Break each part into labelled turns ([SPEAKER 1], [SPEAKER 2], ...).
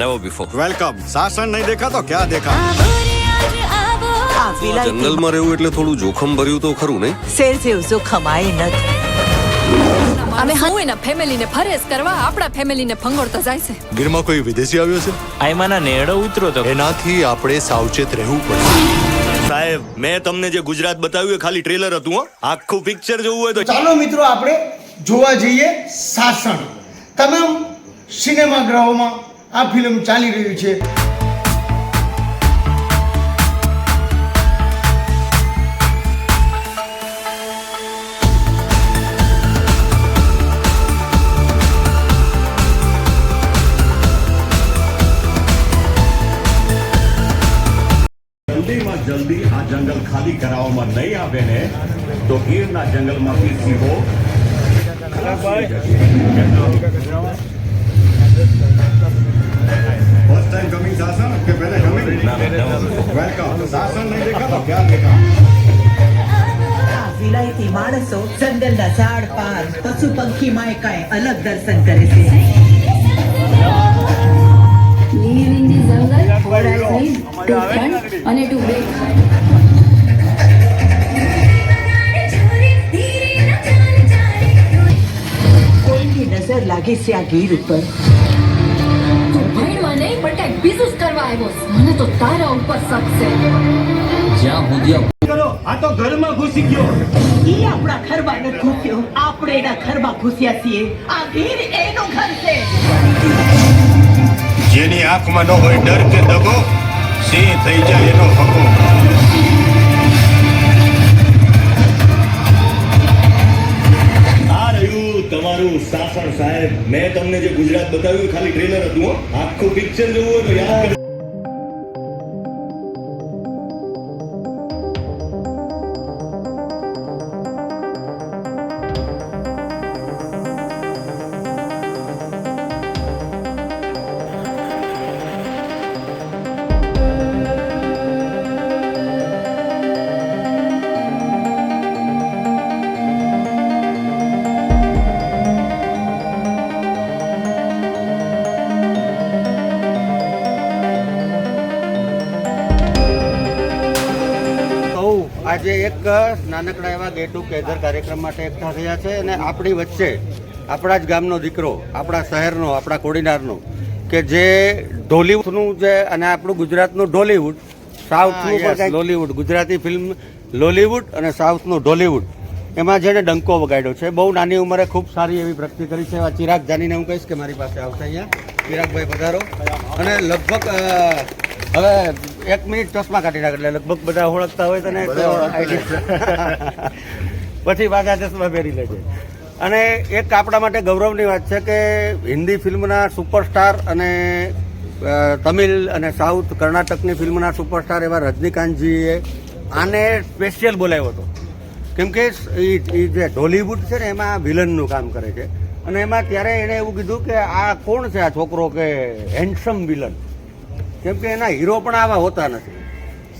[SPEAKER 1] never before
[SPEAKER 2] welcome Sasan નહીં દેખા તો ક્યાં દેખા
[SPEAKER 1] જંગલમાં રહેવું એટલે થોડું જોખમ ભર્યું તો ખરું નહીં?
[SPEAKER 3] શેર જેવું જોખમ આય નથી.
[SPEAKER 4] અમે હું એના ફેમિલીને ફરેસ કરવા આપણા ફેમિલીને ફંગોળતા જાય છે.
[SPEAKER 5] ગીરમાં કોઈ વિદેશી આવ્યો છે?
[SPEAKER 6] આયમાના નેડો ઉતરો તો.
[SPEAKER 5] એનાથી આપણે સાવચેત રહેવું પડે.
[SPEAKER 7] સાહેબ મેં તમને જે ગુજરાત બતાવ્યું એ ખાલી ટ્રેલર હતું આખું પિક્ચર જોવું હોય તો
[SPEAKER 8] ચાલો મિત્રો આપણે જોવા જઈએ શાસન તમામ સિનેમાગૃહોમાં આ ફિલ્મ ચાલી રહ્યું છે.
[SPEAKER 9] જલ્દીમાં જલ્દી આ જંગલ ખાલી કરાવવામાં નહીં આવે ને તો ગીરના જંગલમાંથી સિંહો
[SPEAKER 2] ફર્સ્ટ टाइम कमिंग शासन કે पहले कमिंग वेलकम शासन नहीं देखा तो क्या
[SPEAKER 3] देखा વિલાયતી માણસો જંગલના ઝાડ પાર પશુ પંખી માયકાએ અલગ દર્શન કરે છે
[SPEAKER 4] અને ટુ.
[SPEAKER 3] કોઈની નજર લાગે છે આ ગીર ઉપર
[SPEAKER 4] કાંઈક બીજું જ કરવા આવ્યો છે. મને તો તારા ઉપર શક છે.
[SPEAKER 3] ઈ આપણા ઘરમાં નથી ઘૂસ્યો. આપણે એના ઘરમાં ઘૂસ્યા છીએ. આ ઘેર એનો ઘર છે.
[SPEAKER 5] જેની આંખમાં ન હોય ડર કે દગો સિંહ થઈ જાય એનો હકો.
[SPEAKER 7] તમને જે ગુજરાત બતાવ્યું ખાલી ટ્રેલર હતું આખું પિક્ચર જોવું હોય તો યાદ
[SPEAKER 8] એક નાનકડા એવા ગેટ ટુગેધર કાર્યક્રમ માટે એકઠા થયા છે અને આપણી વચ્ચે આપણા જ ગામનો દીકરો આપણા શહેરનો આપણા કોડીનારનો કે જે ઢોલીવુડનું છે અને આપણું ગુજરાતનું ઢોલીવુડ સાઉથનું પણ લોલીવુડ ગુજરાતી ફિલ્મ લોલીવુડ અને સાઉથનું ઢોલીવુડ. એમાં જેને ડંકો વગાડ્યો છે. બહુ નાની ઉંમરે ખૂબ સારી એવી પ્રગતિ કરી છે. ચિરાગ જાનીને હું કહીશ કે મારી પાસે આવશે અહીંયા. ચિરાગભાઈ પધારો. અને લગભગ હવે એક મિનિટ ચશ્મા કાઢી નાખે એટલે લગભગ બધા ઓળખતા હોય તને પછી પાછા ચશ્મા પહેરી છે. અને એક આપણા માટે ગૌરવની વાત છે કે હિન્દી ફિલ્મના સુપરસ્ટાર અને તમિલ અને સાઉથ કર્ણાટકની ફિલ્મના સુપરસ્ટાર એવા રજનીકાંતજીએ આને સ્પેશિયલ બોલાવ્યો હતો. કેમ કે એ જે ઢોલીવુડ છે ને એમાં વિલનનું કામ કરે છે. અને એમાં ત્યારે એણે એવું કીધું કે આ કોણ છે આ છોકરો કે હેન્ડસમ વિલન કેમ કે એના હીરો પણ આવા હોતા નથી.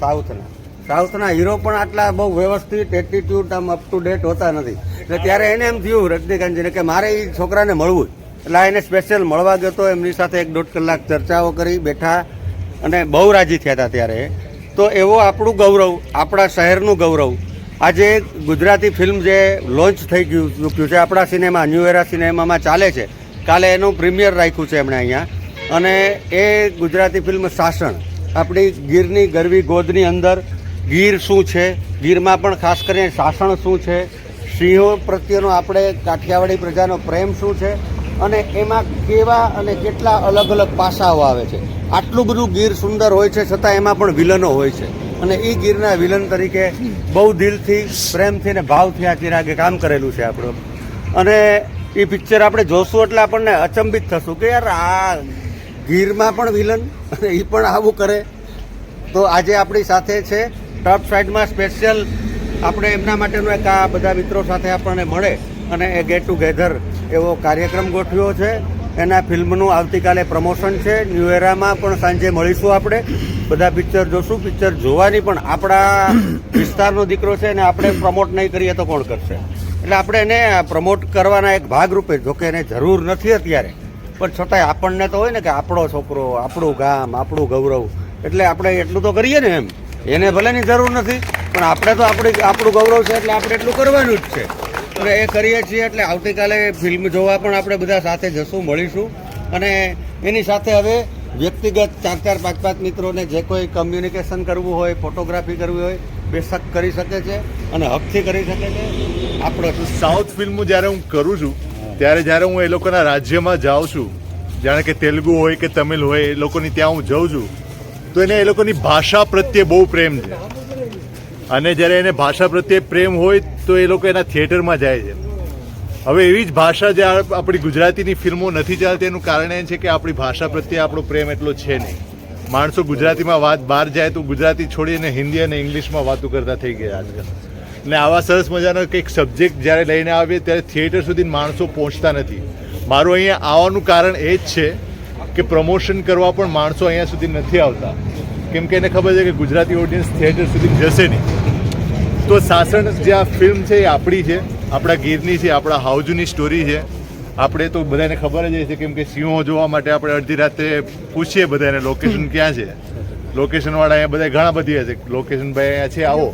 [SPEAKER 8] સાઉથના સાઉથના હીરો પણ આટલા બહુ વ્યવસ્થિત એટીટ્યુડ આમ અપ ટુ ડેટ હોતા નથી. એટલે ત્યારે એને એમ થયું રજનીકાંતજીને કે મારે એ છોકરાને મળવું એટલે એને સ્પેશિયલ મળવા ગયો હતો એમની સાથે એક દોઢ કલાક ચર્ચાઓ કરી, બેઠા અને બહુ રાજી થયા હતા ત્યારે. તો એવો આપણું ગૌરવ, આપણા શહેરનું ગૌરવ. આજે ગુજરાતી ફિલ્મ જે લોન્ચ થઈ ગયું, ચૂક્યું છે, આપણા સિનેમા ન્યૂ એરા સિનેમામાં ચાલે છે. કાલે એનું પ્રીમિયર રાખ્યું છે એમણે અહીંયા. અને એ ગુજરાતી ફિલ્મ શાસન આપણી ગીરની ગરવી ગોદની અંદર ગીર શું છે? ગીરમાં પણ ખાસ કરીને શાસન શું છે? સિંહો પ્રત્યેનો આપણે કાઠિયાવાડી પ્રજાનો પ્રેમ શું છે? અને એમાં કેવા અને કેટલા અલગ અલગ પાસાઓ આવે છે? આટલું બધું ગીર સુંદર હોય છે, છતાં એમાં પણ વિલનો હોય છે. અને એ ગીરના વિલન તરીકે બહુ દિલથી, પ્રેમથી ને ભાવથી આ ચિરાગે કામ કરેલું છે આપણું. અને એ પિક્ચર આપણે જોશું એટલે આપણને અચંબિત થશું કે યાર આ ગીરમાં પણ વિલન અને એ પણ આવું કરે. તો આજે આપણી સાથે છે, ટોપ સાઈડમાં સ્પેશિયલ આપણે એમના માટેનો એક આ બધા મિત્રો સાથે આપણને મળે અને એ ગેટ ટુગેધર એવો કાર્યક્રમ ગોઠવ્યો છે. એના ફિલ્મનું આવતીકાલે પ્રમોશન છે. ન્યૂ એરામાં પણ સાંજે મળીશું આપણે. બધા પિક્ચર જોશું. પિક્ચર જોવાની પણ આપણા વિસ્તારનો દીકરો છે અને આપણે પ્રમોટ નહીં કરીએ તો કોણ કરશે? એટલે આપણે એને પ્રમોટ કરવાના એક ભાગરૂપે, જોકે એને જરૂર નથી અત્યારે. પણ છતાંય આપણને તો હોય ને કે આપણો છોકરો, આપણું ગામ, આપણું ગૌરવ. એટલે આપણે એટલું તો કરીએ ને એમ. એને ભલેની જરૂર નથી, પણ આપણે તો આપણી, આપણું ગૌરવ છે એટલે આપણે એટલું કરવાનું જ છે. એટલે એ કરીએ છીએ એટલે આવતીકાલે ફિલ્મ જોવા પણ આપણે બધા સાથે જશું, મળીશું. અને એની સાથે હવે વ્યક્તિગત ચાર ચાર, પાંચ પાંચ મિત્રોને જે કોઈ કમ્યુનિકેશન કરવું હોય ફોટોગ્રાફી કરવી હોય બેશક કરી શકે છે અને હકથી કરી શકે છે. આપણો
[SPEAKER 10] સાઉથ ફિલ્મો જ્યારે હું કરું છું ત્યારે જ્યારે હું એ લોકોના રાજ્યમાં જાઉં છું, જાણે કે તેલુગુ હોય કે તમિલ હોય, એ લોકોની ત્યાં હું જાઉં છું, તો એને એ લોકોની ભાષા પ્રત્યે બહુ પ્રેમ છે. અને જ્યારે એને ભાષા પ્રત્યે પ્રેમ હોય, તો એ લોકો એના થિયેટરમાં જાય છે. હવે એવી જ ભાષા જે આપણી ગુજરાતીની ફિલ્મો નથી ચાલતી, એનું કારણ એ છે કે આપણી ભાષા પ્રત્યે આપણો પ્રેમ એટલો છે નહીં. માણસો ગુજરાતીમાં વાત બહાર જાય તો ગુજરાતી છોડીને હિન્દી અને ઇંગ્લિશમાં વાતો કરતા થઈ ગયા આજકાલ. ને આવા સરસ મજાનો કંઈક સબ્જેક્ટ જ્યારે લઈને આવીએ, ત્યારે થિયેટર સુધી માણસો પહોંચતા નથી. મારું અહીંયા આવવાનું કારણ એ જ છે કે પ્રમોશન કરવા પણ માણસો અહીંયા સુધી નથી આવતા. કેમ કે એને ખબર છે કે ગુજરાતી ઓડિયન્સ થિયેટર સુધી જશે નહીં. તો સાસણ જે આ ફિલ્મ છે એ આપણી છે, આપણા ગીરની છે, આપણા હાઉજની સ્ટોરી છે. આપણે તો બધાને ખબર જ છે કેમ કે સિંહો જોવા માટે આપણે અડધી રાત્રે પૂછીએ બધાને લોકેશન ક્યાં છે. લોકેશનવાળા અહીંયા બધા ઘણા બધી હશે. લોકેશન ભાઈ અહીંયા છે, આવો.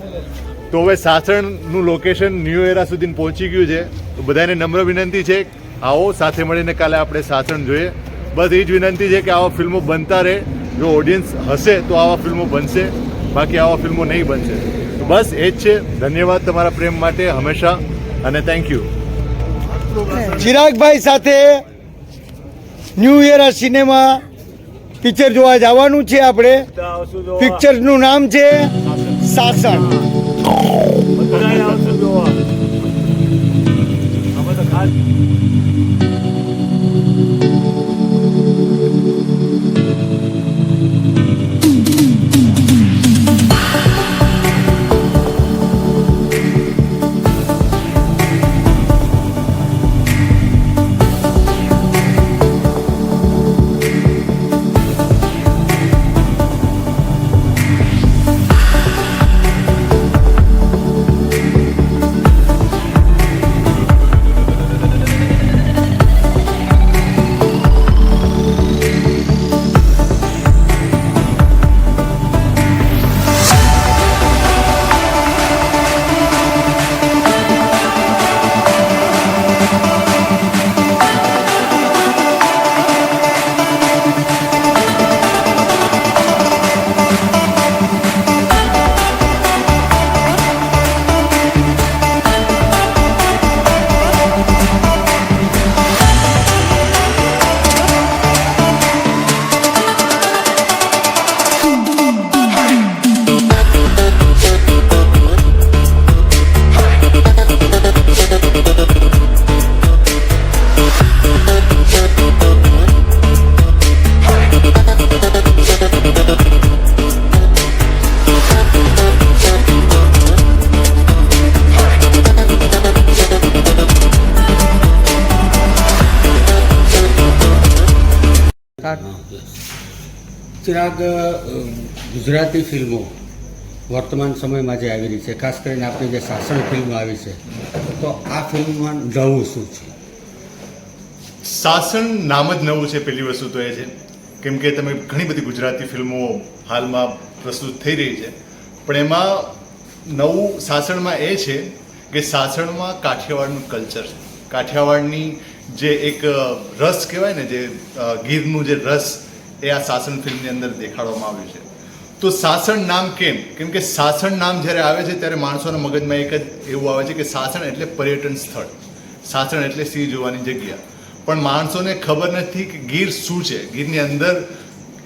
[SPEAKER 10] તો હવે સાસણનું લોકેશન ન્યૂ એરા સુધી પહોંચી ગયું છે. તો બધાને નમ્ર વિનંતી છે આવો સાથે મળીને કાલે આપણે સાસણ જોઈએ. બસ એ જ વિનંતી છે કે આવા ફિલ્મો બનતા રહે. જો ઓડિયન્સ હશે તો આવા ફિલ્મો બનશે બાકી આવા ફિલ્મો નહીં બનશે. તો બસ એ જ છે. ધન્યવાદ તમારા પ્રેમ માટે હંમેશા અને થેન્ક યુ
[SPEAKER 11] ચિરાગભાઈ સાથે ન્યૂ ઇયર સિનેમા પિક્ચર જોવા જવાનું છે આપણે. પિક્ચરનું નામ છે સાસણ.
[SPEAKER 8] ચિરાગ ગુજરાતી ફિલ્મો વર્તમાન સમયમાં જે આવી રહી છે ખાસ કરીને આપણી જે શાસન ફિલ્મ આવી છે તો આ ફિલ્મમાં નવું શું છે?
[SPEAKER 10] શાસન નામ જ નવું છે પહેલી વસ્તુ તો એ છે. કેમ કે તમે ઘણી બધી ગુજરાતી ફિલ્મો હાલમાં પ્રસ્તુત થઈ રહી છે. પણ એમાં નવું સાસણમાં એ છે કે સાસણમાં કાઠિયાવાડનું કલ્ચર છે. કાઠિયાવાડની જે એક રસ કહેવાય ને જે ગીરનું જે રસ એ આ સાસણ ફિલ્મની અંદર દેખાડવામાં આવ્યું છે. તો સાસણ નામ કેમ? કેમ કે સાસણ નામ જ્યારે આવે છે ત્યારે માણસોના મગજમાં એક જ એવું આવે છે કે સાસણ એટલે પર્યટન સ્થળ. સાસણ એટલે સિંહ જોવાની જગ્યા. પણ માણસોને ખબર નથી કે ગીર શું છે. ગીરની અંદર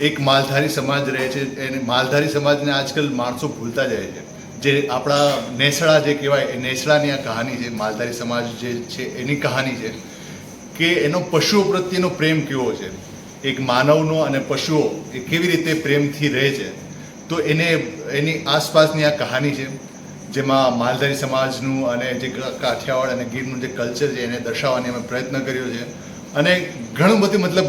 [SPEAKER 10] એક માલધારી સમાજ રહે છે. એને માલધારી સમાજને આજકાલ માણસો ભૂલતા જાય છે. જે આપણા નેસડા જે કહેવાય, એ નેસડાની આ કહાની છે, માલધારી સમાજ જે છે, એની કહાની છે કે એનો પશુઓ પ્રત્યેનો પ્રેમ કેવો છે? એક માનવનો અને પશુઓ એ કેવી રીતે પ્રેમથી રહે છે? તો એને, એની આસપાસની આ કહાની છે, જેમાં માલધારી સમાજનું અને જે કાઠિયાવાડ અને ગીરનું જે કલ્ચર છે, એને દર્શાવવાની અમે પ્રયત્ન કર્યો છે. અને ઘણું બધું મતલબ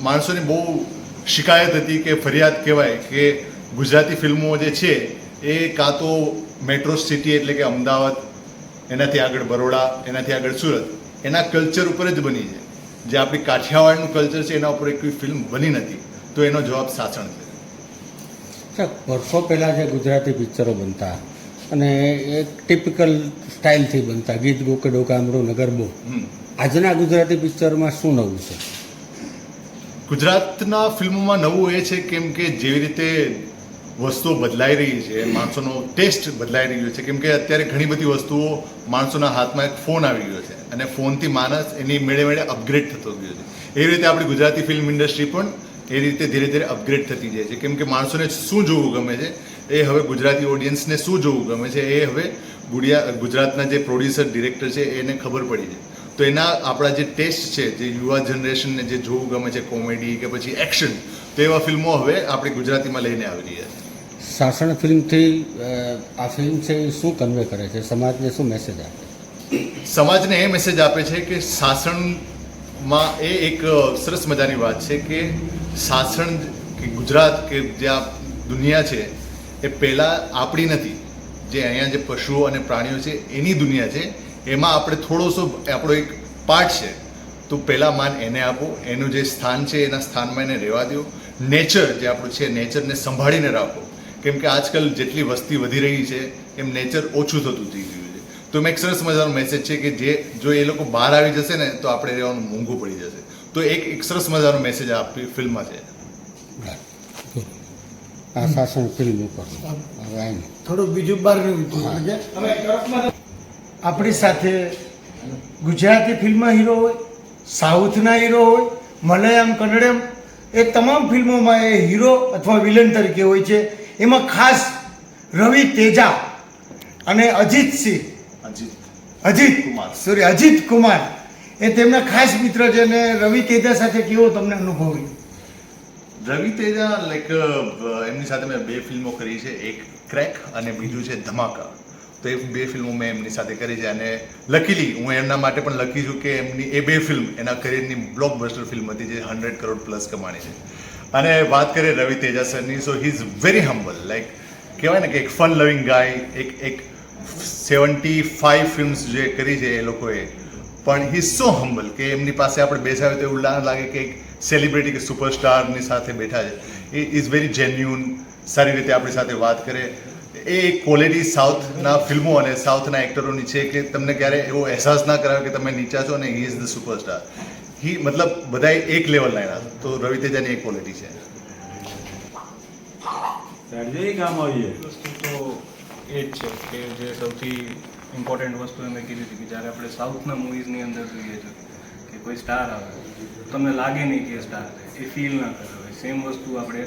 [SPEAKER 10] માણસોની બહુ શિકાયત હતી કે ફરિયાદ કહેવાય કે ગુજરાતી ફિલ્મો જે છે એ કાં તો મેટ્રો સિટી એટલે કે અમદાવાદ એનાથી આગળ બરોડા એનાથી આગળ સુરત એના કલ્ચર ઉપર જ બની છે. જે આપણી કાઠિયાવાડનું કલ્ચર છે એના ઉપર એક ફિલ્મ બની નથી તો એનો જવાબ સાસણ છે.
[SPEAKER 8] વર્ષો પહેલાં જે ગુજરાતી પિક્ચરો બનતા અને એક ટિપિકલ સ્ટાઇલથી બનતા ગીત ગોકડો ગામડું નગરબો
[SPEAKER 10] હમ.
[SPEAKER 8] આજના ગુજરાતી પિક્ચરમાં શું નવું છે?
[SPEAKER 10] ગુજરાતના ફિલ્મોમાં નવું એ છે કેમ કે જેવી રીતે વસ્તુઓ બદલાઈ રહી છે, માણસોનો ટેસ્ટ બદલાઈ રહ્યો છે. કેમ કે અત્યારે ઘણી બધી વસ્તુઓ માણસોના હાથમાં એક ફોન આવી ગયો છે અને ફોનથી માણસ એની મેળે મેળે અપગ્રેડ થતો ગયો છે. એ રીતે આપણી ગુજરાતી ફિલ્મ ઇન્ડસ્ટ્રી પણ એ રીતે ધીરે ધીરે અપગ્રેડ થતી જાય છે. કેમ કે માણસોને શું જોવું ગમે છે? એ હવે ગુજરાતી ઓડિયન્સને શું જોવું ગમે છે? એ હવે ગુડિયા ગુજરાતના જે પ્રોડ્યુસર ડિરેક્ટર છે, એને ખબર પડી છે તો એના આપણા જે ટેસ્ટ છે, જે યુવા જનરેશનને જે જોવું ગમે છે કોમેડી કે પછી એક્શન તો એવા ફિલ્મો હવે આપણે ગુજરાતીમાં લઈને આવી રહ્યા છે.
[SPEAKER 8] શાસન ફિલ્મથી આ ફિલ્મ છે એ શું કન્વે કરે છે? સમાજને શું મેસેજ આપે?
[SPEAKER 10] સમાજને એ મેસેજ આપે છે કે શાસનમાં એ એક સરસ મજાની વાત છે કે શાસન કે ગુજરાત કે જે આ દુનિયા છે એ પહેલાં આપણી નથી. જે અહીંયા જે પશુઓ અને પ્રાણીઓ છે એની દુનિયા છે. એમાં આપણે થોડોસો આપણો એક પાર્ટ છે. તો પહેલાં માન એને આપો, એનું જે સ્થાન છે એના સ્થાનમાં એને રહેવા દો. નેચર જે આપણું છે નેચરને સંભાળીને રાખો. કેમ કે આજકાલ જેટલી વસ્તી વધી રહી છે એમ નેચર ઓછું થતું થઈ ગયું છે. તો એમાં એક સરસ મજાનો મેસેજ છે કે જે જો એ લોકો બહાર આવી જશે ને તો આપણે રહેવાનું મોંઘું પડી જશે. તો એક એક સરસ મજાનો મેસેજ આ ફિલ્મમાં છે.
[SPEAKER 8] આ શાસન ફિલ્મ ઉપર. હવે
[SPEAKER 11] થોડુંક બીજું બહારનું આપણી સાથે ગુજરાતી ફિલ્મ હીરો હોય સાઉથના હીરો હોય મલયામ કન્નડમ એ તમામ ફિલ્મોમાં એ હીરો અથવા વિલન તરીકે હોય છે. એમાં ખાસ રવિ તેજા અને અજીત સિંહ.
[SPEAKER 10] અજીત.
[SPEAKER 11] અજીત
[SPEAKER 10] કુમાર.
[SPEAKER 11] સોરી અજીત કુમાર. એ તેમના ખાસ મિત્ર છે અને રવિ તેજા સાથે કેવો તમને અનુભવ રહ્યો?
[SPEAKER 10] રવિ તેજા લાઈક એમની સાથે મેં બે ફિલ્મો કરી છે. એક ક્રેક અને બીજું છે ધમાકા. તો એ બે ફિલ્મો મેં એમની સાથે કરી છે અને લકીલી હું એમના માટે પણ લખી છું કે એમની એ બે ફિલ્મ એના કરિયરની બ્લોકબસ્ટર ફિલ્મ હતી જે હંડ્રેડ કરોડ પ્લસ કમાણી છે. અને વાત કરીએ Ravi Teja સરની so he is very humble like કહેવાય ને કે એક ફન લવિંગ ગાય એક એક સેવન્ટી ફાઈવ ફિલ્મ્સ જે કરી છે એ લોકોએ. પણ હી સો હમ્બલ કે એમની પાસે આપણે બેસાવે તો એવું લાગે કે એક સેલિબ્રિટી કે સુપરસ્ટારની સાથે બેઠા છે. એ ઇઝ વેરી જેન્યુન સારી રીતે આપણી સાથે વાત કરે. એ ક્વોલિટી સાઉથના ફિલ્મો અને સાઉથના એક્ટરોની છે કે તમને ક્યારે એવો અહેસાસ ના કરાવે કે તમે નીચા છો અને he is the superstar he મતલબ બધાય એક લેવલના એના તો રવિ તેજાની એક ક્વોલિટી છે
[SPEAKER 12] વસ્તુ તો એ જ છે કે જે સૌથી ઇમ્પોર્ટન્ટ વસ્તુ એમણે કીધી હતી કે જ્યારે આપણે સાઉથના મૂવીઝની અંદર જોઈએ છે કે કોઈ સ્ટાર આવે તમને લાગે નહીં કે સ્ટાર છે એ ફીલ ના કરે હોય. સેમ વસ્તુ આપણે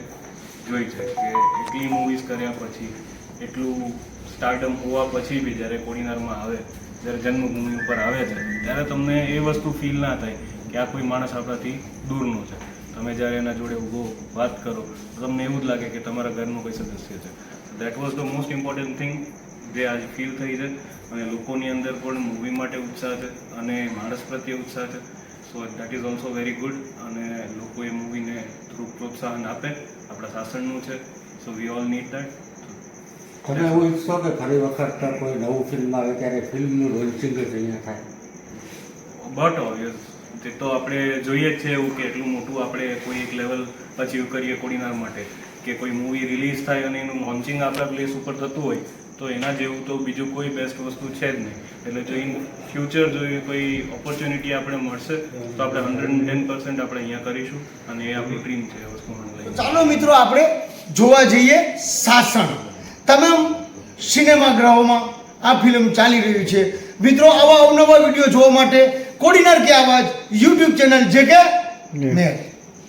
[SPEAKER 12] જોઈ છે કે એટલી મૂવીઝ કર્યા પછી એટલું સ્ટારડમ હોવા પછી બી જ્યારે કોડીનારમાં આવે જ્યારે જન્મભૂમિ ઉપર આવે છે ત્યારે તમને એ વસ્તુ ફીલ ના થાય. કે આ કોઈ માણસ આપણાથી દૂરનો છે. તમે જ્યારે એના જોડે ઊભો વાત કરો તો તમને એવું જ લાગે કે તમારા ઘરનું કોઈ સદસ્ય છે. That was the most important thing જે આજે ફીલ થઈ છે. અને લોકોની અંદર પણ મૂવી માટે ઉત્સાહ છે અને માણસ પ્રત્યે ઉત્સાહ છે. So that is also very good અને લોકો એ મૂવીને થ્રુ પ્રોત્સાહન આપે. આપણા શાસનનું છે. So we all need that
[SPEAKER 8] તમે એવું ઈચ્છો કે ફરી વખત કોઈ નવું ફિલ્મ આવે ત્યારે ફિલ્મનું લોન્ચિંગ જ અહીંયા થાય?
[SPEAKER 12] બટ ઓબ્વિયસ તે તો આપણે જોઈએ જ છે એવું કે એટલું મોટું આપણે કોઈ એક લેવલ અચીવ કરીએ કોડીનાર માટે. કે કોઈ મૂવી રિલીઝ થાય અને એનું લોન્ચિંગ આપણા પ્લેસ ઉપર થતું હોય, તો એના જેવું તો બીજું કોઈ બેસ્ટ વસ્તુ છે જ નહીં. એટલે જો ઇન ફ્યુચર જો કોઈ ઓપોર્ચ્યુનિટી આપણે મળશે, તો આપણે હંડ્રેડ ટેન પર્સન્ટ આપણે અહીંયા કરીશું અને એ આપણી ડ્રીમ છે વસ્તુ
[SPEAKER 11] ચાલો મિત્રો આપણે જોવા જઈએ સાસણ. તમામ સિનેમાગૃહોમાં આ ફિલ્મ ચાલી રહી છે. મિત્રો આવા અવનવા વીડિયો જોવા માટે કોડીનાર કે આવાજ યુટ્યુબ ચેનલ જે. કે મેં